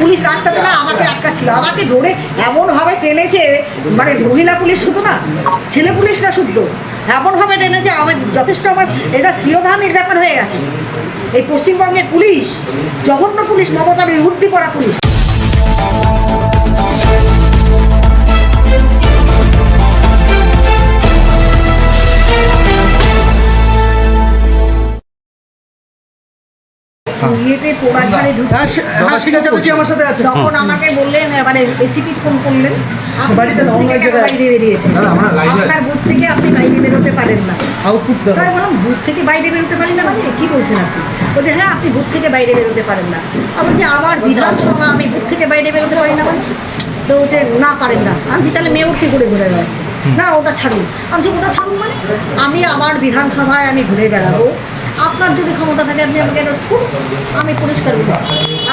Police রাস্তাতে না আমাকে আটকাচ্ছিল আমাকে ধরে এমনভাবে টেনেছে মানে মহিলা পুলিশ শুধু না, ছেলে পুলিশরা শুদ্ধ। এমনভাবে টেনেছে, আমার যথেষ্ট আমার এটা শিরোধামের ব্যাপার হয়ে গেছে। এই পশ্চিমবঙ্গের পুলিশ, জঘন্য পুলিশ, মমতা বিরুদ্ধে করা পুলিশ। ইয়েতে পোড়াঘাড়ে ঢুকে হ্যাঁ হ্যাঁ, আমার সাথে আছে। তখন আমাকে বললেন মানে এসিপি ফোন করলেন। বাড়িতে বাইরে এ আপনার বুথ থেকে আপনি বাইরে বেরোতে পারেন না। আউটপুট তাই বললাম বুথ থেকে বাইরে বেরোতে পারেন না মানে কি বলছেন আপনি? বলছে হ্যাঁ আপনি বুথ থেকে বাইরে বেরোতে পারেন না। আমি বলছি আমার বিধানসভা আমি বুথ থেকে বাইরে বেরোতে পারি না মানে? তো বলছে না পারেন না। আমি তাহলে মেয়র কি করে ঘুরে বেড়াচ্ছে? না ওটা ছাড়ুন। আমি ওটা ছাড়ুন মানে আমি আমার বিধানসভায় আমি ঘুরে বেড়াবো। আপনার যদি ক্ষমতা থাকে আপনি আমাকে খুব আমি পরিষ্কার বলি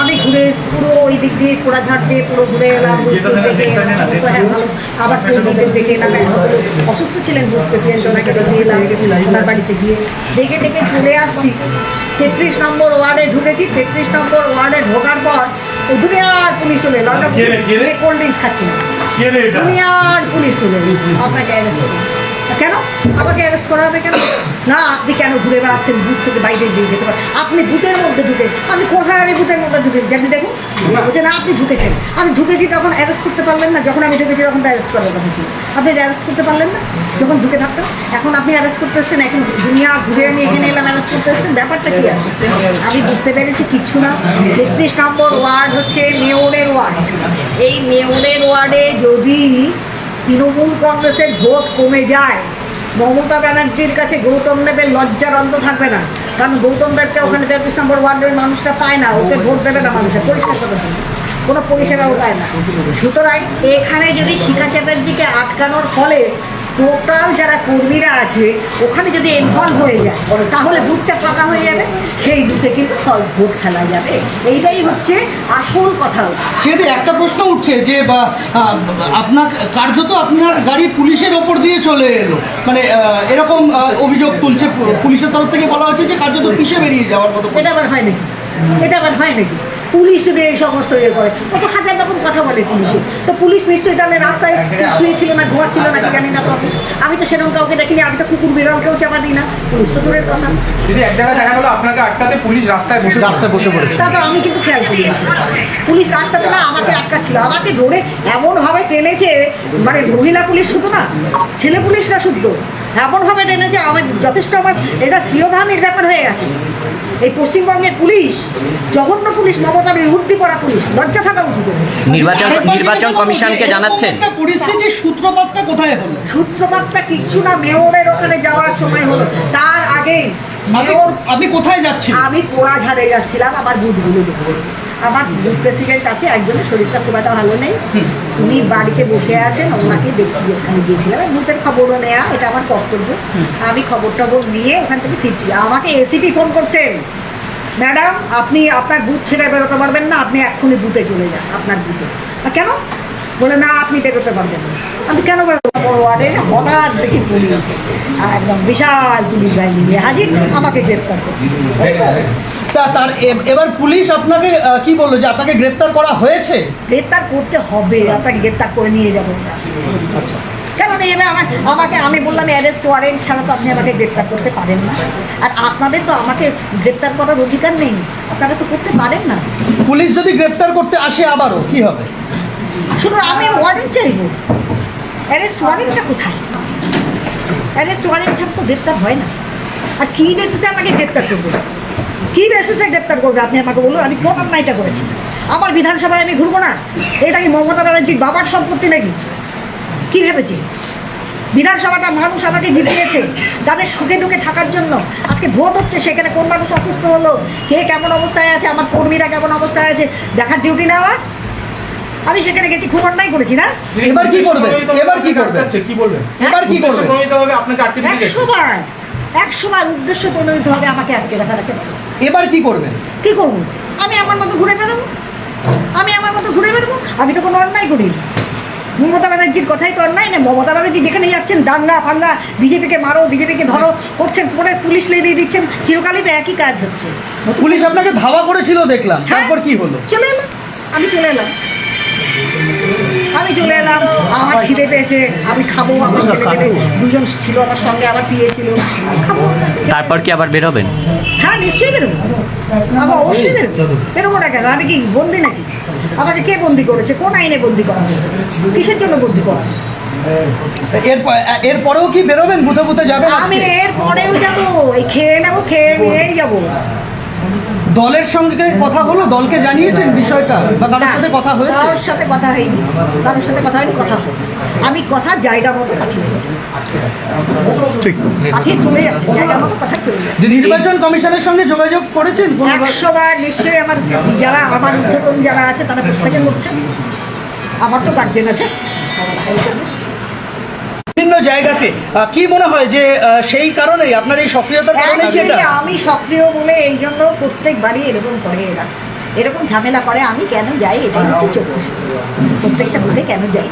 আমি ঘুরে পুরো ওই দিক দিয়ে কোড়াঝাড় দিয়ে পুরো ঘুরে এলাম হ্যাঁ। আবার দেখে এলাম অসুস্থ ছিলেন বুথ প্রেসিডেন্ট ওনাকে দেখে এলাম ওনার বাড়িতে গিয়ে। দেখে দেখে চলে আসছি। তেত্রিশ নম্বর ওয়ার্ডে ঢুকেছি। তেত্রিশ নম্বর ওয়ার্ডে ঢোকার পর দুনিয়ার পুলিশ চলে এলো? কোল্ড ড্রিঙ্কস খাচ্ছি না। দুনিয়ার পুলিশ চলে আপনাকে কেন? আমাকে অ্যারেস্ট করা হবে কেন? না আপনি কেন ঘুরে বেড়াচ্ছেন? বুথ থেকে বাইরে দিয়ে যেতে পারেন। আপনি বুথের মধ্যে ঢুকে আমি কোথায় আমি বুথের মধ্যে ঢুকেছি আপনি দেখুন বলছে না। আপনি ঢুকেছেন। আমি ঢুকেছি তখন অ্যারেস্ট করতে পারলেন না। যখন আমি ঢুকেছি তখন অ্যারেস্ট করার কথা ছিল। আপনি অ্যারেস্ট করতে পারলেন না? যখন ঢুকে থাকতেন এখন আপনি অ্যারেস্ট করতে এসছেন এখন দুনিয়া ঘুরে আমি এখানে এলাম অ্যারেস্ট করতে এসছেন। ব্যাপারটা কি আছে? আমি বুঝতে পেরেছি কিচ্ছু না। তেত্রিশ নম্বর ওয়ার্ড হচ্ছে মেয়রের ওয়ার্ড এই মেয়রের ওয়ার্ডে যদি তৃণমূল কংগ্রেসের ভোট কমে যায়। মমতা ব্যানার্জির কাছে গৌতম দেবের লজ্জার অন্ত থাকবে না। কারণ গৌতম দেবকে ওখানে তেত্রিশ নম্বর ওয়ার্ডের মানুষটা পায় না, ওকে ভোট দেবে না মানুষের পরিষ্কার করে দেবে। কোনো পরিষেবাও পায় না। সুতরাং এখানে যদি শিখা চ্যাটার্জিকে আটকানোর ফলে টোটাল যারা কর্মীরা আছে ওখানে যদি ইনভলভ হয়ে যায় তাহলে বুথটা ফাঁকা হয়ে যাবে সেই বুথে কিন্তু ফলস ভোট খেলা যাবে। এইটাই হচ্ছে আসল কথা। সেদি একটা প্রশ্ন উঠছে যে বা আপনার কার্যত আপনার গাড়ি পুলিশের ওপর দিয়ে চলে এলো। মানে এরকম অভিযোগ তুলছে পুলিশের তরফ থেকে বলা হচ্ছে যে কার্যত পিছিয়ে বেরিয়ে যাওয়ার মতো এটা আবার হয় নাকি? এটা আবার হয় নাকি? পুলিশ যদি এই সমস্ত ইয়ে করে। কত হাজার রকম কথা বলে পুলিশে। তো পুলিশ নিশ্চয়ই তাহলে রাস্তায় শুয়েছিল না ঘুমাচ্ছিল নাকি জানি না তখন আমি তো সেরকম কাউকে দেখিনি আমি তো কুকুর বিড়ালকেও চাপা দিই না। পুলিশ তো দূরের কথা। দিদি এক জায়গায় দেখা গেলো আপনাকে আটকাতে পুলিশ রাস্তায় বসে রাস্তায় বসে পড়েছে। তা তো আমি কিন্তু খেয়াল করি না। পুলিশ রাস্তাতে না আমাকে আটকাচ্ছিল। আমাকে ধরে এমনভাবে টেনেছে মানে মহিলা পুলিশ শুধু না ছেলে পুলিশরা শুদ্ধ। এমনভাবে টেনেছে আমার যথেষ্ট আমার এটা শিরোধামের ব্যাপার হয়ে গেছে। এই পশ্চিমবঙ্গের পুলিশ জঘন্য পুলিশ মমতা বিরুদ্ধে করা পুলিশ লজ্জা থাকা উচিত নির্বাচন নির্বাচন কমিশনকে জানাচ্ছেন। পরিস্থিতির সূত্রপাতটা কোথায় হলো? সূত্রপাতটা কিচ্ছু না মেয়রের ওখানে যাওয়ার সময় হলো। তার আগে আপনি কোথায় যাচ্ছেন আমি পোড়াঝাড়ে যাচ্ছিলাম আমার দেখব আমার প্রেসিডেন্ট আছে একজনের শরীরটা খুব একটা ভালো নেই। উনি বাড়িতে বসে আছেন ওনাকে দেখতে ওখানে গিয়েছিলাম। বুথের খবরও নেওয়া এটা আমার কর্তব্য। আমি খবর টবর নিয়ে ওখান থেকে ফিরছি। আমাকে এসিপি ফোন করছেন। ম্যাডাম আপনি আপনার বুথ ছেড়ে বেরোতে পারবেন না আপনি এক্ষুনি বুথে চলে যান আপনার বুথে। কেন? বলে না আপনি বেরোতে পারবেন না। আমি কেন বড় ওয়ার্ডে হঠাৎ দেখি পুলিশ আর একদম বিশাল পুলিশ বাহিনী হাজির। আমাকে গ্রেপ্তার করছে। তা তার এবার পুলিশ আপনাকে কি বলল যে আপনাকে গ্রেফতার করা হয়েছে? গ্রেপ্তার করতে হবে আপনাকে গ্রেপ্তার করে নিয়ে যাব আচ্ছা। কেন নিয়ে যাবে আমার আমাকে আমি বললাম অ্যারেস্ট ওয়ারেন্ট ছাড়া তো আপনি আমাকে গ্রেপ্তার করতে পারেন না। আর আপনাদের তো আমাকে গ্রেপ্তার করার অধিকার নেই আপনারা তো করতে পারেন না। পুলিশ যদি গ্রেফতার করতে আসে আবারও কি হবে? শুধু আমি ওয়ারেন্ট চাইব। অ্যারেস্ট ওয়ারেন্টটা কোথায়? অ্যারেস্ট ওয়ারেন্ট ছাড়া তো গ্রেপ্তার হয় না। আর কী বেসিসে আমাকে গ্রেপ্তার করবে? কী বেসিসে গ্রেপ্তার করবে? আপনি আমাকে বলুন আমি কোন অন্যায়টা করেছি? আমার বিধানসভায় আমি ঘুরবো না। এটা কি মমতা ব্যানার্জির বাবার সম্পত্তি নাকি? কী ভেবেছি? বিধানসভাটা মানুষ আমাকে জিতিয়েছে। তাদের সুখে দুঃখে থাকার জন্য আজকে ভোট হচ্ছে সেখানে কোন মানুষ অসুস্থ হলো? কে কেমন অবস্থায় আছে? আমার কর্মীরা কেমন অবস্থায় আছে? দেখার ডিউটি নেওয়া? আমি সেখানে গেছি খুব অন্যায় করেছি না? এবার কি করবে? এবার কি করবে? কি বলবেন? এবার কি করবে? আপনাকে আটকে বার। একশো বার উদ্দেশ্য প্রণোদিত হবে আমাকে আটকে রাখা রাখে এবার কি করবেন কি করব? আমি আমার মতো ঘুরে বেড়াবো? আমি আমার মতো ঘুরে বেড়াবো? আমি তো কোনো অন্যায় করি মমতা ব্যানার্জির কথাই তো অন্যায় না। মমতা ব্যানার্জি যেখানে যাচ্ছেন দাঙ্গা ফাঙ্গা বিজেপিকে মারো বিজেপিকে ধরো করছেন পরে পুলিশ লেলিয়ে দিচ্ছেন চিরকালই তো একই কাজ হচ্ছে। পুলিশ আপনাকে ধাওয়া করেছিল দেখলাম। হ্যাঁ। তারপর কি হলো? চলে এলো আমি চলে এলাম। আমি চলে এলাম আমার খিদে পেয়েছে আমি খাব আমার ছেলে পেলে। দুজন ছিল আমার সঙ্গে আমার পিয়ে ছিল। খাব। তারপর কি আবার বেরোবেন? হ্যাঁ নিশ্চয়ই বেরোবো। আমি অবশ্যই বেরোবো। বেরোবো না কেন? আমি কি বন্দি নাকি? আমাকে কে বন্দি করেছে? কোন আইনে বন্দি করা হয়েছে? কিসের জন্য বন্দি করা হয়েছে? এর এর কি বেরোবেন? বুথে বুথে যাবেন আমি আজকে? এর পরেও যাব। এই খেয়ে নেব খেয়ে নিয়েই যাব। দলের সঙ্গে কথা হলো? দলকে জানিয়েছেন বিষয়টা? বা কারোর সাথে কথা হয়েছে? কারোর সাথে কথা হয়নি। কারোর সাথে কথা হয়নি কথা আমি কথা জায়গা মতো পাঠিয়ে। ঠিক। পাঠিয়ে চলে যাচ্ছে জায়গা মতো কথা চলে যাচ্ছে। যে নির্বাচন কমিশনের সঙ্গে যোগাযোগ করেছেন? একশো বার? নিশ্চয়ই আমার যারা আমার ঊর্ধ্বতন যারা আছে তারা প্রত্যেকে করছে। আমার তো গার্জেন আছে। বিভিন্ন জায়গাতে। কি মনে হয় যে সেই কারণেই আপনার এই সক্রিয়তার কারণে কি এটা Actually আমি সক্রিয় বলে এই জন্য প্রত্যেকবারই এরকম করে এরা। এরকম ঝামেলা করে আমি কেন যাই? এটাই হচ্ছে চোখ। প্রত্যেকটা বুথে কেন যাই?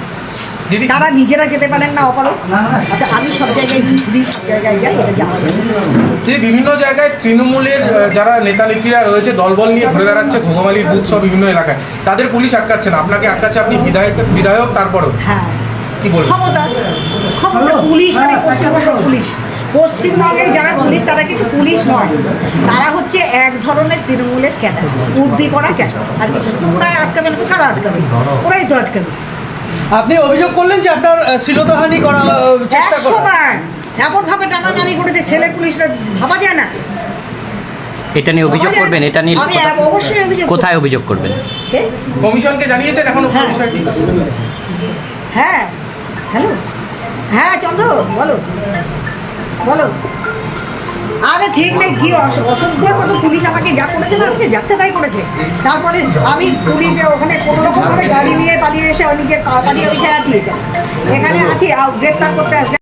দিদি তারা নিজেরা যেতে পারেন না অপারক আচ্ছা আমি সব জায়গায় ঘুরি সব জায়গায় যাই এটা যাওয়া যায়। বিভিন্ন জায়গায় তৃণমূলের যারা নেতা নেত্রীরা রয়েছে দলবল নিয়ে ঘুরে বেড়াচ্ছে ঘোগমালির বুথ সহ বিভিন্ন এলাকায়। তাদের পুলিশ আটকাচ্ছে না। আপনাকে আটকাচ্ছে আপনি বিধায়ক বিধায়ক তারপরেও। হ্যাঁ। ক্ষমতা ক্ষমতা পুলিশ মানে পশ্চিমবঙ্গ পুলিশ। পশ্চিমবঙ্গের যারা পুলিশ তারা কিন্তু পুলিশ নয়। তারা হচ্ছে এক ধরনের তৃণমূলের ক্যাডার। উর্দি করা ক্যাডার। আর কিছু ওরাই আটকাবে না তো কারা আটকাবে ওরাই তো আটকাবে আপনি অভিযোগ করলেন যে আপনার শ্লীলতাহানি করা চেষ্টা একশো করা। বার এমন ভাবে টানাটানি করেছে ছেলে পুলিশরা ভাবা যায় না। এটা নিয়ে অভিযোগ করবেন? এটা নিয়ে আমি অবশ্যই অভিযোগ কোথায় অভিযোগ করবেন? কমিশনকে জানিয়েছেন এখনও হ্যাঁ। হ্যাঁ হ্যালো? হ্যাঁ চন্দ্র, বলো। বলো। আরে ঠিক নেই, কি অস- অসভ্যের মতো পুলিশ আমাকে যা করেছে না, আজকে যাচ্ছে তাই করেছে। তারপরে আমি পুলিশে ওখানে কোনো রকমভাবে গাড়ি নিয়ে পালিয়ে এসে নিজের পা- পালিয়ে বসে আছি। এখানে আছি গ্রেপ্তার করতে আসবে।